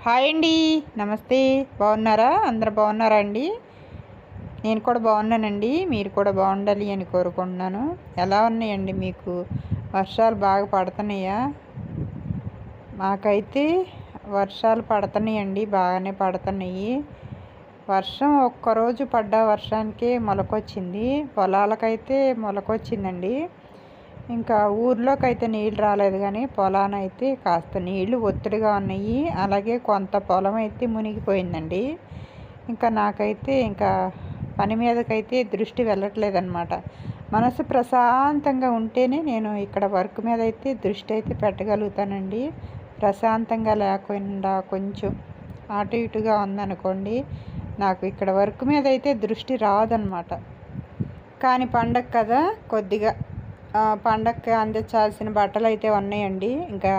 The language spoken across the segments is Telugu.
హాయ్ అండి. నమస్తే. బాగున్నారా? అందరు బాగున్నారా అండి? నేను కూడా బాగున్నానండి. మీరు కూడా బాగుండాలి అని కోరుకుంటున్నాను. ఎలా ఉన్నాయండి మీకు? వర్షాలు బాగా పడుతున్నాయా? మాకైతే వర్షాలు పడుతున్నాయండి. బాగానే పడుతున్నాయి. వర్షం ఒక్కరోజు పడ్డ వర్షానికే మొలకొచ్చింది. పొలాలకైతే మొలకొచ్చిందండి. ఇంకా ఊర్లోకి అయితే నీళ్ళు రాలేదు కానీ పొలానైతే కాస్త నీళ్ళు ఒత్తిడిగా ఉన్నాయి. అలాగే కొంత పొలం అయితే మునిగిపోయిందండి. ఇంకా నాకైతే ఇంకా పని మీదకైతే దృష్టి వెళ్ళట్లేదన్నమాట. మనసు ప్రశాంతంగా ఉంటేనే నేను ఇక్కడ వర్క్ మీద అయితే దృష్టి అయితే పెట్టగలుగుతానండి. ప్రశాంతంగా లేకుండా కొంచెం అటు ఇటుగా ఉందనుకోండి నాకు ఇక్కడ వర్క్ మీద అయితే దృష్టి రాదనమాట కానీ పండగ కదా కొద్దిగా. పండగకి అందించాల్సిన బట్టలు అయితే ఉన్నాయండి. ఇంకా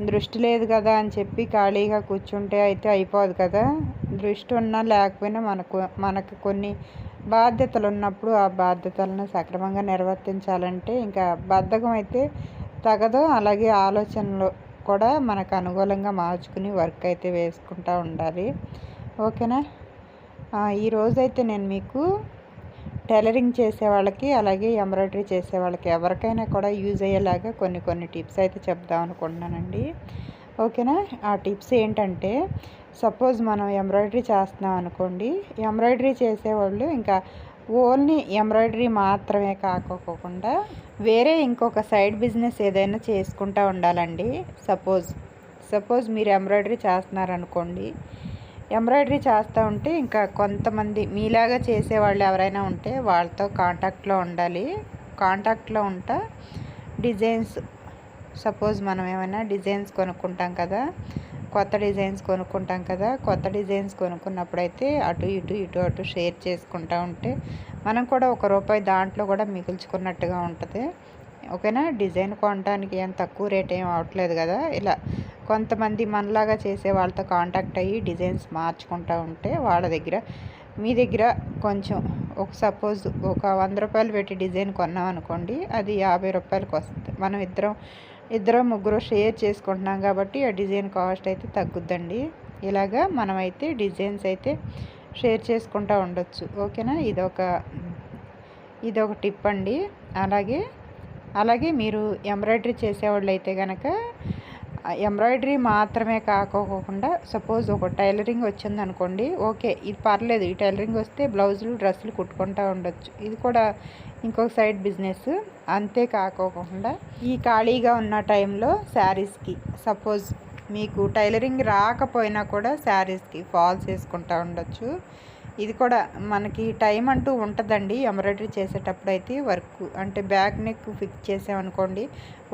దృష్టి లేదు కదా అని చెప్పి ఖాళీగా కూర్చుంటే అయితే అయిపోదు కదా. దృష్టి ఉన్నా లేకపోయినా మనకు మనకు కొన్ని బాధ్యతలు ఉన్నప్పుడు ఆ బాధ్యతలను సక్రమంగా నిర్వర్తించాలంటే ఇంకా బద్ధకం అయితే తగదు. అలాగే ఆలోచనలు కూడా మనకు అనుకూలంగా మార్చుకుని వర్క్ అయితే వేసుకుంటూ ఉండాలి. ఓకేనా? ఈరోజైతే నేను మీకు టైలరింగ్ చేసే వాళ్ళకి అలాగే ఎంబ్రాయిడరీ చేసే వాళ్ళకి ఎవరికైనా కూడా యూజ్ అయ్యేలాగా కొన్ని కొన్ని టిప్స్ అయితే చెప్దాం అనుకుంటున్నానండి. ఓకేనా? ఆ టిప్స్ ఏంటంటే సపోజ్ మనం ఎంబ్రాయిడరీ చేస్తున్నాం అనుకోండి ఎంబ్రాయిడరీ చేసేవాళ్ళు ఇంకా ఓన్లీ ఎంబ్రాయిడరీ మాత్రమే కాకోకుండా వేరే ఇంకొక సైడ్ బిజినెస్ ఏదైనా చేసుకుంటూ ఉండాలండి. సపోజ్ సపోజ్ మీరు ఎంబ్రాయిడరీ చేస్తున్నారనుకోండి ఎంబ్రాయిడరీ చేస్తూ ఉంటే ఇంకా కొంతమంది మీలాగా చేసేవాళ్ళు ఎవరైనా ఉంటే వాళ్ళతో కాంటాక్ట్లో ఉండాలి. కాంటాక్ట్లో ఉంటా డిజైన్స్ సపోజ్ మనం ఏమైనా డిజైన్స్ కొనుక్కుంటాం కదా కొత్త డిజైన్స్ కొనుక్కుంటాం కదా కొత్త డిజైన్స్ కొనుక్కున్నప్పుడైతే అటు ఇటు ఇటు అటు షేర్ చేసుకుంటూ ఉంటే మనం కూడా ఒక రూపాయి దాంట్లో కూడా మిగుల్చుకున్నట్టుగా ఉంటుంది. ఓకేనా? డిజైన్ కొనడానికి ఏం తక్కువ రేట్ ఏం అవ్వట్లేదు కదా. ఇలా కొంతమంది మనలాగా చేసే వాళ్ళతో కాంటాక్ట్ అయ్యి డిజైన్స్ మార్చుకుంటూ ఉంటే వాళ్ళ దగ్గర మీ దగ్గర కొంచెం ఒక సపోజ్ ఒక వంద రూపాయలు పెట్టి డిజైన్ కొన్నాం అనుకోండి అది యాభై రూపాయలకి వస్తుంది. మనం ఇద్దరం ఇద్దరం ముగ్గురు షేర్ చేసుకుంటున్నాం కాబట్టి ఆ డిజైన్ కాస్ట్ అయితే తగ్గుద్దండి. ఇలాగా మనమైతే డిజైన్స్ అయితే షేర్ చేసుకుంటూ ఉండొచ్చు. ఓకేనా? ఇదొక ఇదొక టిప్ అండి. అలాగే అలాగే మీరు ఎంబ్రాయిడరీ చేసేవాళ్ళు అయితే కనుక ఎంబ్రాయిడరీ మాత్రమే కాకోకుండా సపోజ్ ఒక టైలరింగ్ వచ్చింది అనుకోండి ఓకే ఇది పర్లేదు ఈ టైలరింగ్ వస్తే బ్లౌజులు డ్రెస్సులు కుట్టుకుంటూ ఉండొచ్చు. ఇది కూడా ఇంకొక సైడ్ బిజినెస్. అంతే కాకోకుండా ఈ ఖాళీగా ఉన్న టైంలో శారీస్కి సపోజ్ మీకు టైలరింగ్ రాకపోయినా కూడా శారీస్కి ఫాల్స్ వేసుకుంటూ ఉండొచ్చు. ఇది కూడా మనకి టైం అంటూ ఉంటుందండి. ఎంబ్రాయిడరీ చేసేటప్పుడు అయితే వర్క్ అంటే బ్యాక్ నెక్ ఫిక్స్ చేసామనుకోండి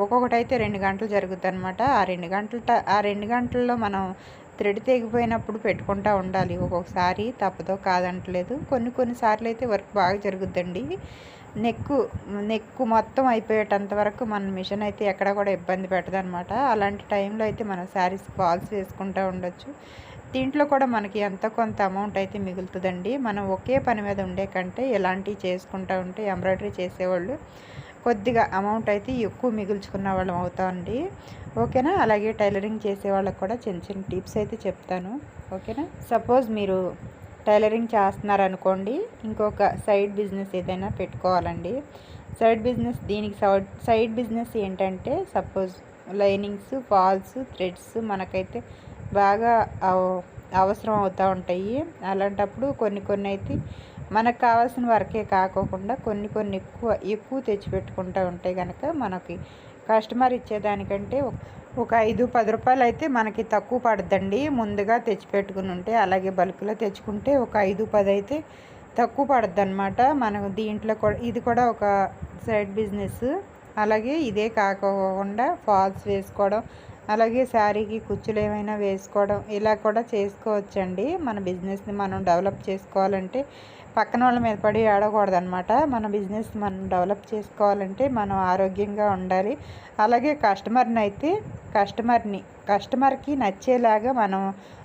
ఒక్కొక్కటి అయితే రెండు గంటలు జరుగుతుంది అనమాట ఆ రెండు గంటల ఆ రెండు గంటల్లో మనం థ్రెడ్ తెగిపోయినప్పుడు పెట్టుకుంటూ ఉండాలి. ఒక్కొక్కసారి తప్పదో కాదంటలేదు. కొన్ని కొన్నిసార్లు అయితే వర్క్ బాగా జరుగుద్దండి. నెక్కు నెక్కు మొత్తం అయిపోయేటంత వరకు మన మిషన్ అయితే ఎక్కడ కూడా ఇబ్బంది పెట్టదనమాట అలాంటి టైంలో అయితే మనం శారీస్ ఫాల్స్ వేసుకుంటూ ఉండొచ్చు. దీంట్లో కూడా మనకి ఎంత కొంత అమౌంట్ అయితే మిగులుతుందండి. మనం ఒకే పని మీద ఉండే కంటే ఇలాంటివి చేసుకుంటూ ఉంటే ఎంబ్రాయిడరీ చేసేవాళ్ళు కొద్దిగా అమౌంట్ అయితే ఎక్కువ మిగుల్చుకున్న వాళ్ళం అవుతామండి. ఓకేనా? అలాగే టైలరింగ్ చేసే వాళ్ళకి కూడా చిన్న చిన్న టిప్స్ అయితే చెప్తాను. ఓకేనా? సపోజ్ మీరు టైలరింగ్ చేస్తున్నారనుకోండి ఇంకొక సైడ్ బిజినెస్ ఏదైనా పెట్టుకోవాలండి. సైడ్ బిజినెస్ దీనికి సైడ్ బిజినెస్ ఏంటంటే సపోజ్ లైనింగ్స్ ఫాల్స్ థ్రెడ్స్ మనకైతే బాగా అవసరం అవుతూ ఉంటాయి. అలాంటప్పుడు కొన్ని కొన్ని అయితే మనకు కావాల్సిన వరకే కాకోకుండా కొన్ని కొన్ని ఎక్కువ ఎక్కువ తెచ్చిపెట్టుకుంటూ ఉంటే కనుక మనకి కస్టమర్ ఇచ్చేదానికంటే ఒక ఐదు పది రూపాయలు అయితే మనకి తక్కువ పడద్దండి. ముందుగా తెచ్చిపెట్టుకుని ఉంటే అలాగే బల్క్లో తెచ్చుకుంటే ఒక ఐదు పది అయితే తక్కువ పడుద్ది అనమాట మనం దీంట్లో కూడా ఇది కూడా ఒక సైడ్ బిజినెస్. అలాగే ఇదే కాకుండా ఫాల్స్ వేసుకోవడం అలాగే శారీకి కుచ్చులు ఏమైనా వేసుకోవడం ఇలా కూడా చేసుకోవచ్చండి. మన బిజినెస్ని మనం డెవలప్ చేసుకోవాలంటే పక్కన వాళ్ళ మీద పడి ఆడకూడదనమాట మన బిజినెస్ మనం డెవలప్ చేసుకోవాలంటే మనం ఆరోగ్యంగా ఉండాలి. అలాగే కస్టమర్ని అయితే కస్టమర్ని కస్టమర్కి నచ్చేలాగా మనం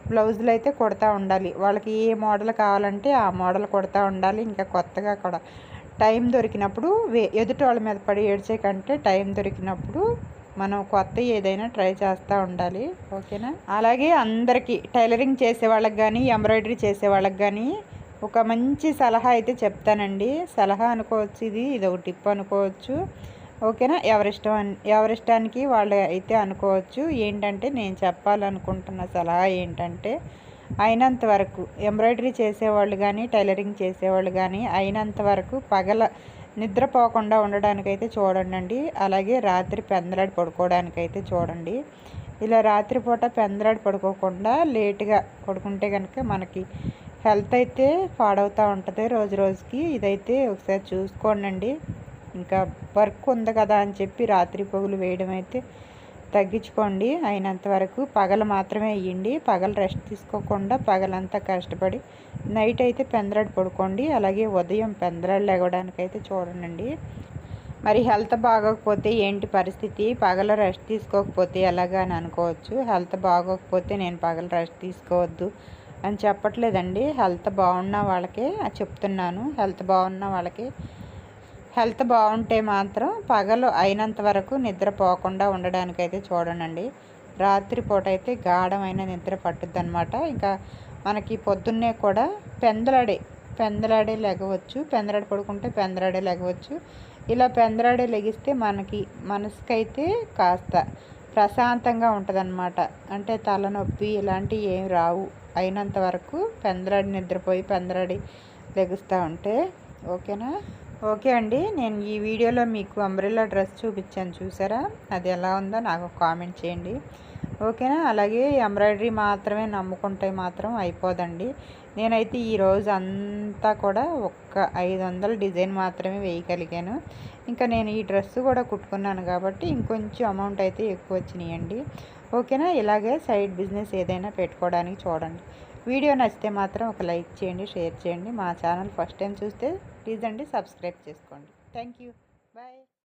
బ్లౌజులు అయితే కుడతా ఉండాలి. వాళ్ళకి ఏ మోడల్ కావాలంటే ఆ మోడల్ కుడతా ఉండాలి. ఇంకా కొత్తగా కూడా టైం దొరికినప్పుడు ఎదుటి వాళ్ళ మీద పడి ఏడ్చే కంటే టైం దొరికినప్పుడు మనం కొత్త ఏదైనా ట్రై చేస్తూ ఉండాలి ఓకేనా? అలాగే అందరికీ టైలరింగ్ చేసే వాళ్ళకి కానీ ఎంబ్రాయిడరీ చేసే వాళ్ళకి కానీ ఒక మంచి సలహా అయితే చెప్తానండి. సలహా అనుకోవచ్చు ఇది ఇది ఒక టిప్ అనుకోవచ్చు ఓకేనా? ఎవరిష్టం ఎవరిష్టానికి వాళ్ళు అయితే అనుకోవచ్చు. ఏంటంటే నేను చెప్పాలనుకుంటున్న సలహా ఏంటంటే అయినంత వరకు ఎంబ్రాయిడరీ చేసేవాళ్ళు కానీ టైలరింగ్ చేసేవాళ్ళు కానీ అయినంత వరకు పగల నిద్రపోకుండా ఉండడానికైతే చూడండి అలాగే రాత్రి పెందలాడి పడుకోవడానికైతే చూడండి. ఇలా రాత్రిపూట పెందలాడి పడుకోకుండా లేటుగా పడుకుంటే కనుక మనకి హెల్త్ అయితే పాడవుతూ ఉంటుంది రోజు రోజుకి. ఇదైతే ఒకసారి చూసుకోండి ఇంకా వర్క్ ఉంది కదా అని చెప్పి రాత్రి పొగులు వేయడం అయితే తగ్గించుకోండి. అయినంత వరకు పగలు మాత్రమే వేయండి పగలు రెస్ట్ తీసుకోకుండా పగలంతా కష్టపడి నైట్ అయితే పెందరాడు పడుకోండి. అలాగే ఉదయం పెందరాడు లేవడానికి అయితే చూడండి మరి హెల్త్ బాగోకపోతే ఏంటి పరిస్థితి? పగలు రెస్ట్ తీసుకోకపోతే ఎలాగా అని అనుకోవచ్చు. హెల్త్ బాగోకపోతే నేను పగలు రెస్ట్ తీసుకోవద్దు అని చెప్పట్లేదండి. హెల్త్ బాగున్న వాళ్ళకే చెప్తున్నాను. హెల్త్ బాగున్న వాళ్ళకి హెల్త్ బాగుంటే మాత్రం పగలు అయినంత వరకు నిద్రపోకుండా ఉండడానికైతే చూడనండి. రాత్రిపూట అయితే గాఢమైన నిద్ర పట్టుద్ది అనమాట ఇంకా మనకి పొద్దున్నే కూడా పెందలాడే పెందలాడే లెగవచ్చు. పెందలాడి పడుకుంటే పెందలాడే లెగవచ్చు. ఇలా పెందలాడే లెగిస్తే మనకి మనసుకైతే కాస్త ప్రశాంతంగా ఉంటుందన్నమాట. అంటే తలనొప్పి ఇలాంటివి ఏం రావు. అయినంత వరకు పెందలాడి నిద్రపోయి పెందలాడి లెగుస్తూ ఉంటే ఓకేనా? ఓకే అండి. నేను ఈ వీడియోలో మీకు అంబ్రెల్లా డ్రెస్ చూపించాను చూసారా? అది ఎలా ఉందో నాకు కామెంట్ చేయండి. ఓకేనా? అలాగే ఎంబ్రాయిడరీ మాత్రమే నమ్ముకుంటే మాత్రం అయిపోదండి. నేనైతే ఈ రోజు అంతా కూడా ఒక్క ఐదు వందల డిజైన్ మాత్రమే వేయగలిగాను. ఇంకా నేను ఈ డ్రెస్ కూడా కుట్టుకున్నాను కాబట్టి ఇంకొంచెం అమౌంట్ అయితే ఎక్కువ వచ్చినాయండి. ఓకేనా? ఇలాగే సైడ్ బిజినెస్ ఏదైనా పెట్టుకోవడానికి చూడండి. వీడియో నచ్చితే మాత్రం ఒక లైక్ చేయండి షేర్ చేయండి. మా ఛానల్ ఫస్ట్ టైం చూస్తే ప్లీజ్ అండి సబ్స్క్రైబ్ చేసుకోండి. Thank you. బాయ్.